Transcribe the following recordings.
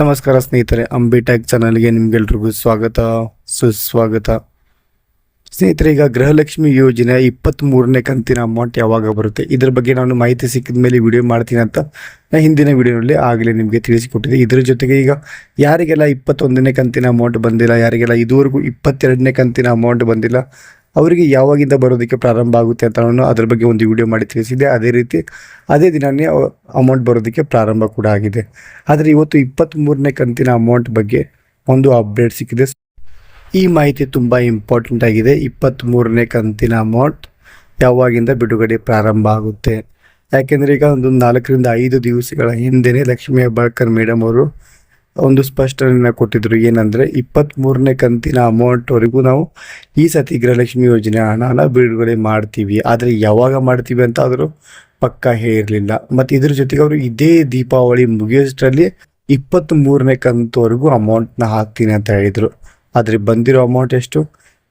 ನಮಸ್ಕಾರ ಸ್ನೇಹಿತರೆ, ಅಂಬಿ ಟ್ಯಾಕ್ ಚಾನಲ್ಗೆ ನಿಮ್ಗೆಲ್ರಿಗೂ ಸ್ವಾಗತ, ಸುಸ್ವಾಗತ. ಸ್ನೇಹಿತರೆ, ಈಗ ಗೃಹಲಕ್ಷ್ಮಿ ಯೋಜನೆ ಇಪ್ಪತ್ತ್ಮೂರನೇ ಕಂತಿನ ಅಮೌಂಟ್ ಯಾವಾಗ ಬರುತ್ತೆ? ಇದ್ರ ಬಗ್ಗೆ ನಾನು ಮಾಹಿತಿ ಸಿಕ್ಕಿದ ಮೇಲೆ ವಿಡಿಯೋ ಮಾಡ್ತೀನಿ ಅಂತ ನಾನು ಹಿಂದಿನ ವಿಡಿಯೋನಲ್ಲಿ ಆಗಲೇ ನಿಮಗೆ ತಿಳಿಸಿಕೊಟ್ಟಿದ್ದೆ. ಇದರ ಜೊತೆಗೆ ಈಗ ಯಾರಿಗೆಲ್ಲ ಇಪ್ಪತ್ತೊಂದನೇ ಕಂತಿನ ಅಮೌಂಟ್ ಬಂದಿಲ್ಲ, ಯಾರಿಗೆಲ್ಲ ಇದುವರೆಗೂ ಇಪ್ಪತ್ತೆರಡನೇ ಕಂತಿನ ಅಮೌಂಟ್ ಬಂದಿಲ್ಲ ಅವರಿಗೆ ಯಾವಾಗಿಂದ ಬರೋದಕ್ಕೆ ಪ್ರಾರಂಭ ಆಗುತ್ತೆ ಅಂತ ನಾನು ಅದ್ರ ಬಗ್ಗೆ ಒಂದು ವಿಡಿಯೋ ಮಾಡಿ ತಿಳಿಸಿದ್ದೆ. ಅದೇ ರೀತಿ ಅದೇ ದಿನವೇ ಅಮೌಂಟ್ ಬರೋದಕ್ಕೆ ಪ್ರಾರಂಭ ಕೂಡ ಆಗಿದೆ. ಆದರೆ ಇವತ್ತು ಇಪ್ಪತ್ತ್ಮೂರನೇ ಕಂತಿನ ಅಮೌಂಟ್ ಬಗ್ಗೆ ಒಂದು ಅಪ್ಡೇಟ್ ಸಿಕ್ಕಿದೆ. ಈ ಮಾಹಿತಿ ತುಂಬ ಇಂಪಾರ್ಟೆಂಟ್ ಆಗಿದೆ. ಇಪ್ಪತ್ತ್ಮೂರನೇ ಕಂತಿನ ಅಮೌಂಟ್ ಯಾವಾಗಿಂದ ಬಿಡುಗಡೆ ಪ್ರಾರಂಭ ಆಗುತ್ತೆ? ಯಾಕೆಂದರೆ ಈಗ ಒಂದು ನಾಲ್ಕರಿಂದ ಐದು ದಿವಸಗಳ ಹಿಂದೆಯೇ ಲಕ್ಷ್ಮೀ ಹೆಬ್ಬಾಳ್ಕರ್ ಮೇಡಮ್ ಅವರು ಒಂದು ಸ್ಪಷ್ಟನೆಯನ್ನು ಕೊಟ್ಟಿದ್ರು. ಏನಂದರೆ ಇಪ್ಪತ್ತ್ಮೂರನೇ ಕಂತಿನ ಅಮೌಂಟ್ವರೆಗೂ ನಾವು ಈ ಸತಿ ಗೃಹಲಕ್ಷ್ಮಿ ಯೋಜನೆ ಹಣನ ಬಿಡುಗಡೆ ಮಾಡ್ತೀವಿ. ಆದರೆ ಯಾವಾಗ ಮಾಡ್ತೀವಿ ಅಂತ ಆದರೂ ಪಕ್ಕ ಹೇಳಿರಲಿಲ್ಲ ಮತ್ತು ಇದ್ರ ಜೊತೆಗೆ ಅವರು ಇದೇ ದೀಪಾವಳಿ ಮುಗಿಯೋಷ್ಟರಲ್ಲಿ ಇಪ್ಪತ್ತ್ ಮೂರನೇ ಕಂತವರೆಗೂ ಅಮೌಂಟ್ನ ಹಾಕ್ತೀನಿ ಅಂತ ಹೇಳಿದರು. ಆದರೆ ಬಂದಿರೋ ಅಮೌಂಟ್ ಎಷ್ಟು?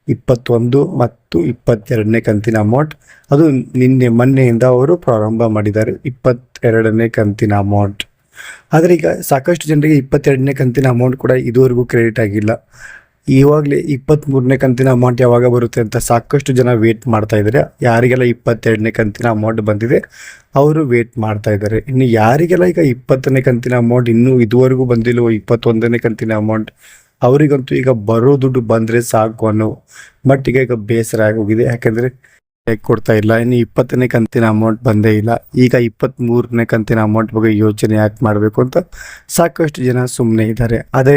ಇಪ್ಪತ್ತೊಂದು ಮತ್ತು ಇಪ್ಪತ್ತೆರಡನೇ ಕಂತಿನ ಅಮೌಂಟ್ ಅದು ನಿನ್ನೆ ಮೊನ್ನೆಯಿಂದ ಅವರು ಪ್ರಾರಂಭ ಮಾಡಿದ್ದಾರೆ. ಇಪ್ಪತ್ತೆರಡನೇ ಕಂತಿನ ಅಮೌಂಟ್ ಆದರೆ ಈಗ ಸಾಕಷ್ಟು ಜನರಿಗೆ ಇಪ್ಪತ್ತೆರಡನೇ ಕಂತಿನ ಅಮೌಂಟ್ ಕೂಡ ಇದುವರೆಗೂ ಕ್ರೆಡಿಟ್ ಆಗಿಲ್ಲ. ಇವಾಗಲೇ ಇಪ್ಪತ್ತ್ಮೂರನೇ ಕಂತಿನ ಅಮೌಂಟ್ ಯಾವಾಗ ಬರುತ್ತೆ ಅಂತ ಸಾಕಷ್ಟು ಜನ ವೇಟ್ ಮಾಡ್ತಾ ಇದ್ದಾರೆ. ಯಾರಿಗೆಲ್ಲ ಇಪ್ಪತ್ತೆರಡನೇ ಕಂತಿನ ಅಮೌಂಟ್ ಬಂದಿದೆ, ಅವರು ವೇಟ್ ಮಾಡ್ತಾ ಇದ್ದಾರೆ. ಇನ್ನು ಯಾರಿಗೆಲ್ಲ ಈಗ ಇಪ್ಪತ್ತನೇ ಕಂತಿನ ಅಮೌಂಟ್ ಇನ್ನೂ ಇದುವರೆಗೂ ಬಂದಿಲ್ಲ ಇಪ್ಪತ್ತೊಂದನೇ ಕಂತಿನ ಅಮೌಂಟ್ ಅವರಿಗಂತೂ ಈಗ ಬರೋ ದುಡ್ಡು ಬಂದರೆ ಸಾಕು ಅನ್ನೋ ಮಟ್ಟಿಗೆ ಈಗ ಬೇಸರ ಆಗೋಗಿದೆ. ಯಾಕಂದರೆ ಕೊಡ್ತಾ ಇಲ್ಲ. ಇನ್ನು ಇಪ್ಪತ್ತನೇ ಕಂತಿನ ಅಮೌಂಟ್ ಬಂದೇ ಇಲ್ಲ. ಈಗ ಇಪ್ಪತ್ತ್ ಮೂರನೇ ಕಂತಿನ ಅಮೌಂಟ್ ಬಗ್ಗೆ ಯೋಚನೆ ಯಾಕೆ ಮಾಡಬೇಕು ಅಂತ ಸಾಕಷ್ಟು ಜನ ಸುಮ್ಮನೆ ಇದ್ದಾರೆ. ಅದೇ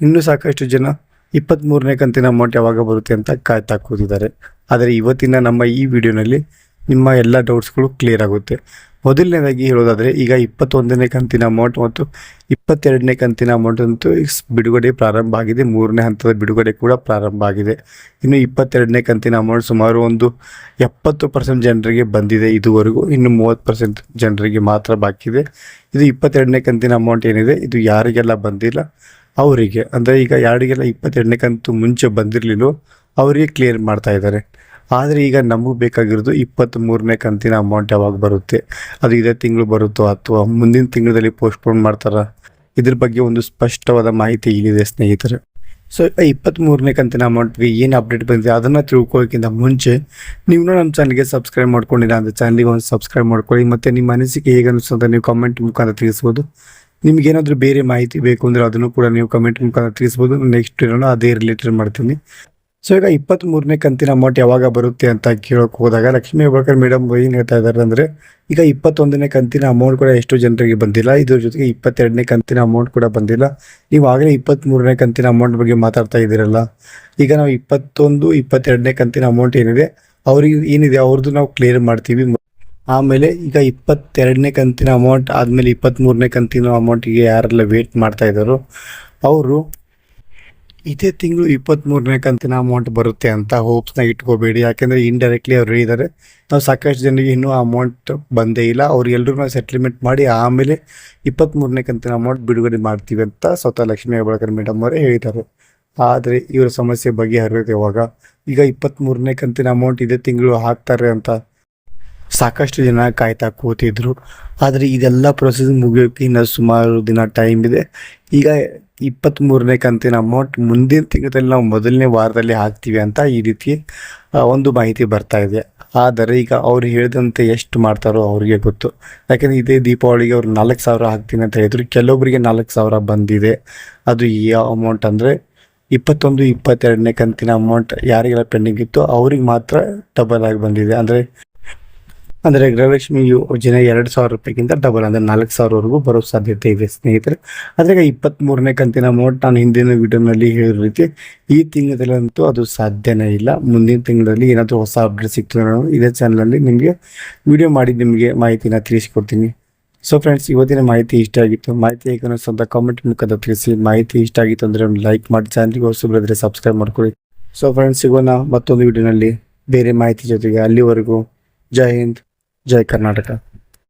ಇನ್ನೂ ಸಾಕಷ್ಟು ಜನ ಇಪ್ಪತ್ತ್ ಮೂರನೇ ಕಂತಿನ ಅಮೌಂಟ್ ಯಾವಾಗ ಬರುತ್ತೆ ಅಂತ ಕಾಯ್ತಾ ಕೂತಿದ್ದಾರೆ. ಆದರೆ ಇವತ್ತಿನ ನಮ್ಮ ಈ ವಿಡಿಯೋನಲ್ಲಿ ನಿಮ್ಮ ಎಲ್ಲ ಡೌಟ್ಸ್ಗಳು ಕ್ಲಿಯರ್ ಆಗುತ್ತೆ. ಮೊದಲನೇದಾಗಿ ಹೇಳೋದಾದರೆ, ಈಗ ಇಪ್ಪತ್ತೊಂದನೇ ಕಂತಿನ ಅಮೌಂಟ್ ಮತ್ತು ಇಪ್ಪತ್ತೆರಡನೇ ಕಂತಿನ ಅಮೌಂಟ್ ಅಂತೂ ಬಿಡುಗಡೆ ಪ್ರಾರಂಭ ಆಗಿದೆ. ಮೂರನೇ ಹಂತದ ಬಿಡುಗಡೆ ಕೂಡ ಪ್ರಾರಂಭ ಆಗಿದೆ. ಇನ್ನು ಇಪ್ಪತ್ತೆರಡನೇ ಕಂತಿನ ಅಮೌಂಟ್ ಸುಮಾರು ಒಂದು ಎಪ್ಪತ್ತು ಪರ್ಸೆಂಟ್ ಜನರಿಗೆ ಬಂದಿದೆ ಇದುವರೆಗೂ. ಇನ್ನು ಮೂವತ್ತು ಪರ್ಸೆಂಟ್ ಜನರಿಗೆ ಮಾತ್ರ ಬಾಕಿ ಇದೆ. ಇದು ಇಪ್ಪತ್ತೆರಡನೇ ಕಂತಿನ ಅಮೌಂಟ್ ಏನಿದೆ, ಇದು ಯಾರಿಗೆಲ್ಲ ಬಂದಿಲ್ಲ? ಅವರಿಗೆ. ಅಂದರೆ ಈಗ ಯಾರಿಗೆಲ್ಲ ಇಪ್ಪತ್ತೆರಡನೇ ಕಂತು ಮುಂಚೆ ಬಂದಿರಲಿಲ್ಲೋ, ಅವರಿಗೆ ಕ್ಲಿಯರ್ ಮಾಡ್ತಾ ಇದ್ದಾರೆ. ಆದರೆ ಈಗ ನಮಗೆ ಬೇಕಾಗಿರೋದು ಇಪ್ಪತ್ತ್ ಮೂರನೇ ಕಂತಿನ ಅಮೌಂಟ್ ಯಾವಾಗ ಬರುತ್ತೆ? ಅದು ಇದೇ ತಿಂಗಳು ಬರುತ್ತೋ ಅಥವಾ ಮುಂದಿನ ತಿಂಗಳಲ್ಲಿ ಪೋಸ್ಟ್ಪೋನ್ ಮಾಡ್ತಾರಾ? ಇದ್ರ ಬಗ್ಗೆ ಒಂದು ಸ್ಪಷ್ಟವಾದ ಮಾಹಿತಿ ಇಲ್ಲಿದೆ ಸ್ನೇಹಿತರೆ? ಸೊ ಇಪ್ಪತ್ತ್ಮೂರನೇ ಕಂತಿನ ಅಮೌಂಟ್ಗೆ ಏನು ಅಪ್ಡೇಟ್ ಬಂದಿದೆ ಅದನ್ನು ತಿಳ್ಕೊಳ್ಳೋಕ್ಕಿಂತ ಮುಂಚೆ ನೀವು ನಮ್ಮ ಚಾನಲ್ಗೆ ಸಬ್ಸ್ಕ್ರೈಬ್ ಮಾಡ್ಕೊಂಡಿಲ್ಲ ಅಂದರೆ ಚಾನಲ್ಗೆ ಒಂದು ಸಬ್ಸ್ಕ್ರೈಬ್ ಮಾಡ್ಕೊಳ್ಳಿ. ಮತ್ತು ನಿಮ್ಮ ಅನಿಸಿಕೆ ಹೇಗೆ ಅನಿಸ್ತು ಅಂತ ನೀವು ಕಮೆಂಟ್ ಮುಖಾಂತರ ತಿಳಿಸ್ಬೋದು. ನಿಮಗೇನಾದರೂ ಬೇರೆ ಮಾಹಿತಿ ಬೇಕು ಅಂದರೆ ಅದನ್ನು ಕೂಡ ನೀವು ಕಮೆಂಟ್ ಮುಖಾಂತರ ತಿಳಿಸ್ಬೋದು. ನೆಕ್ಸ್ಟ್ ಇರೋಣ ಅದೇ ರಿಲೇಟೆಡ್ ಮಾಡ್ತೀನಿ. ಸೊ ಈಗ ಇಪ್ಪತ್ತ್ ಮೂರನೇ ಕಂತಿನ ಅಮೌಂಟ್ ಯಾವಾಗ ಬರುತ್ತೆ ಅಂತ ಕೇಳೋಕೆ ಹೋದಾಗ ಲಕ್ಷ್ಮೀ ಹೆಬ್ಬಾಳ್ಕರ್ ಮೇಡಮ್ ಏನು ಹೇಳ್ತಾ ಇದ್ದಾರೆ ಅಂದರೆ, ಈಗ ಇಪ್ಪತ್ತೊಂದನೇ ಕಂತಿನ ಅಮೌಂಟ್ ಕೂಡ ಎಷ್ಟು ಜನರಿಗೆ ಬಂದಿಲ್ಲ, ಇದ್ರ ಜೊತೆಗೆ ಇಪ್ಪತ್ತೆರಡನೇ ಕಂತಿನ ಅಮೌಂಟ್ ಕೂಡ ಬಂದಿಲ್ಲ. ನೀವು ಆಗಲೇ ಇಪ್ಪತ್ತ್ಮೂರನೇ ಕಂತಿನ ಅಮೌಂಟ್ ಬಗ್ಗೆ ಮಾತಾಡ್ತಾ ಇದ್ದೀರಲ್ಲ. ಈಗ ನಾವು ಇಪ್ಪತ್ತೊಂದು, ಇಪ್ಪತ್ತೆರಡನೇ ಕಂತಿನ ಅಮೌಂಟ್ ಏನಿದೆ, ಅವ್ರಿಗೆ ಏನಿದೆ ಅವ್ರದ್ದು ನಾವು ಕ್ಲಿಯರ್ ಮಾಡ್ತೀವಿ. ಆಮೇಲೆ ಈಗ ಇಪ್ಪತ್ತೆರಡನೇ ಕಂತಿನ ಅಮೌಂಟ್ ಆದಮೇಲೆ ಇಪ್ಪತ್ತ್ಮೂರನೇ ಕಂತಿನ ಅಮೌಂಟಿಗೆ ಯಾರೆಲ್ಲ ವೇಟ್ ಮಾಡ್ತಾ ಇದ್ದಾರೋ, ಅವರು ಇದೇ ತಿಂಗಳು ಇಪ್ಪತ್ತ್ಮೂರನೇ ಕಂತಿನ ಅಮೌಂಟ್ ಬರುತ್ತೆ ಅಂತ ಹೋಪ್ಸ್ನ ಇಟ್ಕೋಬೇಡಿ. ಯಾಕೆಂದರೆ ಇಂಡೈರೆಕ್ಟ್ಲಿ ಅವ್ರು ಹೇಳಿದ್ದಾರೆ, ನಾವು ಸಾಕಷ್ಟು ಜನರಿಗೆ ಇನ್ನೂ ಅಮೌಂಟ್ ಬಂದೇ ಇಲ್ಲ. ಅವ್ರಿಗೆಲ್ಲರೂ ನಾವು ಸೆಟ್ಲ್ಮೆಂಟ್ ಮಾಡಿ ಆಮೇಲೆ ಇಪ್ಪತ್ತ್ಮೂರನೇ ಕಂತಿನ ಅಮೌಂಟ್ ಬಿಡುಗಡೆ ಮಾಡ್ತೀವಿ ಅಂತ ಸ್ವತಃ ಲಕ್ಷ್ಮೀ ಹೆಬ್ಬಾಳ್ಕರ್ ಮೇಡಮ್ ಅವರೇ ಹೇಳಿದ್ದಾರೆ. ಆದರೆ ಇವರ ಸಮಸ್ಯೆ ಬಗೆಹರಿಯೋದು ಇವಾಗ ಈಗ ಇಪ್ಪತ್ತ್ಮೂರನೇ ಕಂತಿನ ಅಮೌಂಟ್ ಇದೇ ತಿಂಗಳು ಹಾಕ್ತಾರೆ ಅಂತ ಸಾಕಷ್ಟು ಜನ ಕಾಯ್ತಾ ಕೂತಿದ್ರು. ಆದರೆ ಇದೆಲ್ಲ ಪ್ರೊಸೆಸ್ ಮುಗಿಯೋಕ್ಕೆ ಇನ್ನೂ ಸುಮಾರು ದಿನ ಟೈಮ್ ಇದೆ. ಈಗ ಇಪ್ಪತ್ತ್ಮೂರನೇ ಕಂತಿನ ಅಮೌಂಟ್ ಮುಂದಿನ ತಿಂಗಳಲ್ಲಿ ನಾವು ಮೊದಲನೇ ವಾರದಲ್ಲಿ ಹಾಕ್ತೀವಿ ಅಂತ ಈ ರೀತಿ ಒಂದು ಮಾಹಿತಿ ಬರ್ತಾ ಇದೆ. ಆದರೆ ಈಗ ಅವ್ರು ಹೇಳಿದಂತೆ ಎಷ್ಟು ಮಾಡ್ತಾರೋ ಅವ್ರಿಗೆ ಗೊತ್ತು. ಯಾಕೆಂದರೆ ಇದೇ ದೀಪಾವಳಿಗೆ ಅವ್ರು ನಾಲ್ಕು ಸಾವಿರ ಹಾಕ್ತೀನಿ ಅಂತ ಹೇಳಿದ್ರು. ಕೆಲವೊಬ್ಬರಿಗೆ ನಾಲ್ಕು ಸಾವಿರ ಬಂದಿದೆ. ಅದು ಯಾವ ಅಮೌಂಟ್ ಅಂದರೆ ಇಪ್ಪತ್ತೊಂದು, ಇಪ್ಪತ್ತೆರಡನೇ ಕಂತಿನ ಅಮೌಂಟ್ ಯಾರಿಗೆಲ್ಲ ಪೆಂಡಿಂಗ್ ಇತ್ತು ಅವ್ರಿಗೆ ಮಾತ್ರ ಡಬಲ್ ಆಗಿ ಬಂದಿದೆ. ಅಂದರೆ ಅಂದರೆ ಗೃಹಲಕ್ಷ್ಮಿ ಯೋಜನೆ ಎರಡು ಸಾವಿರ ರೂಪಾಯಿಗಿಂತ ಡಬಲ್ ಅಂದರೆ ನಾಲ್ಕು ಸಾವಿರವರೆಗೂ ಬರೋ ಸಾಧ್ಯತೆ ಇದೆ, ಸ್ನೇಹಿತರೆ. ಆದರೆ ಇಪ್ಪತ್ತ್ಮೂರನೇ ಕಂತಿನ ಅಮೌಂಟ್ ನಾನು ಹಿಂದಿನ ವಿಡಿಯೋನಲ್ಲಿ ಹೇಳಿದ ರೀತಿ ಈ ತಿಂಗಳಲ್ಲಂತೂ ಅದು ಸಾಧ್ಯನೇ ಇಲ್ಲ. ಮುಂದಿನ ತಿಂಗಳಲ್ಲಿ ಏನಾದರೂ ಹೊಸ ಅಪ್ಡೇಟ್ ಸಿಗ್ತದೆ ನಾನು ಇದೇ ಚಾನಲಲ್ಲಿ ನಿಮಗೆ ವಿಡಿಯೋ ಮಾಡಿ ನಿಮಗೆ ಮಾಹಿತಿನ ತಿಳಿಸಿಕೊಡ್ತೀನಿ. ಸೊ ಫ್ರೆಂಡ್ಸ್ ಇವತ್ತಿನ ಮಾಹಿತಿ ಇಷ್ಟ ಆಗಿತ್ತು. ಮಾಹಿತಿ ಹೇಗೆ ಸ್ವಂತ ಕಾಮೆಂಟ್ ಮುಖದ ತಿಳಿಸಿ. ಮಾಹಿತಿ ಇಷ್ಟ ಆಗಿತ್ತು ಅಂದರೆ ಒಂದು ಲೈಕ್ ಮಾಡಿ. ಚಾನಲ್ಗೆ ಹೊಸಬ್ರಿದ್ರೆ ಸಬ್ಸ್ಕ್ರೈಬ್ ಮಾಡ್ಕೊಳ್ಳಿ. ಸೊ ಫ್ರೆಂಡ್ಸ್ ಸಿಗೋಣ ಮತ್ತೊಂದು ವಿಡಿಯೋನಲ್ಲಿ ಬೇರೆ ಮಾಹಿತಿ ಜೊತೆಗೆ ಅಲ್ಲಿವರೆಗೂ. ಜೈ ಹಿಂದ್. ಜೈ ಕರ್ನಾಟಕ.